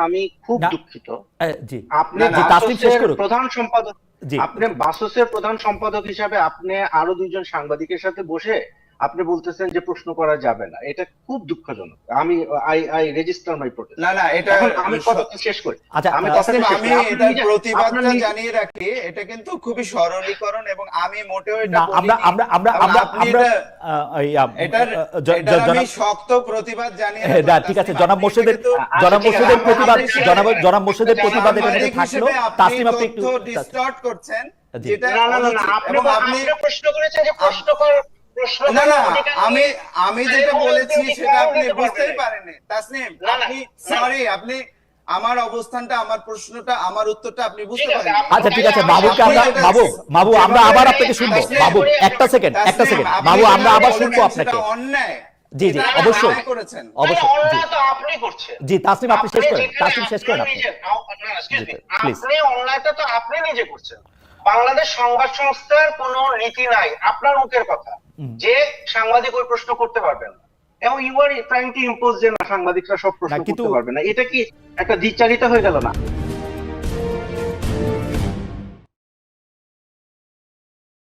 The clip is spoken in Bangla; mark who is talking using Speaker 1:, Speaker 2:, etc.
Speaker 1: আমি খুব দুঃখিত। আপনি প্রধান সম্পাদক আপনি বাসসের প্রধান সম্পাদক হিসাবে আপনি আরও দুইজন সাংবাদিকের সাথে বসে আপনি বলতেছেন যে প্রশ্ন করা যাবে না। এটা খুব দুঃখজনক। আমি I I register my protest
Speaker 2: না না এটা
Speaker 1: আমি কথাটা শেষ করি।
Speaker 3: আচ্ছা
Speaker 1: আমি
Speaker 3: আহ,
Speaker 1: কথা শেষ
Speaker 2: আমি
Speaker 1: নিজে-
Speaker 2: প্রতিবাদটা জানিয়ে রাখি এটা কিন্তু খুবই সরলীকরণ এবং আমি মোটেও এটা
Speaker 3: না আমরা আমরা আমরা আমরা আমরা
Speaker 2: এটা- আমি শক্ত প্রতিবাদ জানিয়ে
Speaker 3: হ্যাঁ, না, ঠিক আছে জনাব মোর্শেদের জনাব
Speaker 1: আচ্ছা,
Speaker 3: মোর্শেদের প্রতিবাদ জনাব জনাব মোর্শেদের
Speaker 1: আপনি-
Speaker 3: প্রতিবাদ এখানে
Speaker 2: সাংবাদিক
Speaker 3: থাকল।
Speaker 2: হিসেবে আপনি
Speaker 3: একটু
Speaker 2: distort করছেন যেটা
Speaker 1: না না না আপনি প্রশ্ন করেছেন যে প্রশ্ন কর প্রশ্ন
Speaker 2: না না আমি আমি যেটা বলেছি সেটা আপনি বুঝতেই? পারেননি। তাসনিম আপনি সরি আপনি আমার অবস্থানটা আমার প্রশ্নটা আমার উত্তরটা আপনি বুঝতে পারেন
Speaker 3: আচ্ছা ঠিক আছে বাবুকে আমরা বাবু বাবু আমরা আবার আপনাকে শুনব। বাবু একটা সেকেন্ড একটা সেকেন্ড বাবু আমরা আবার শুনব আপনাকে।
Speaker 2: অন্যায়।
Speaker 3: জি, জি, অবশ্যই।
Speaker 2: করেছেন।
Speaker 3: অবশ্যই
Speaker 1: না,
Speaker 3: জি।
Speaker 1: তো আপনি করছেন।
Speaker 3: জি তাসনিম আপনি শেষ করেন। তাসনিম শেষ করেন আপনি.
Speaker 1: আপনি অন্যায়টা তো আপনি নিজে করছেন। বাংলাদেশ সংবাদ সংস্থার কোন নীতি নাই। আপনার মুখের কথা। যে সাংবাদিক ওই প্রশ্ন করতে পারবেন না। এবং you are trying to impose যে না সাংবাদিকরা সব প্রশ্ন করতে পারবে না। এটা কি একটা দ্বিচারিতা হয়ে গেল না?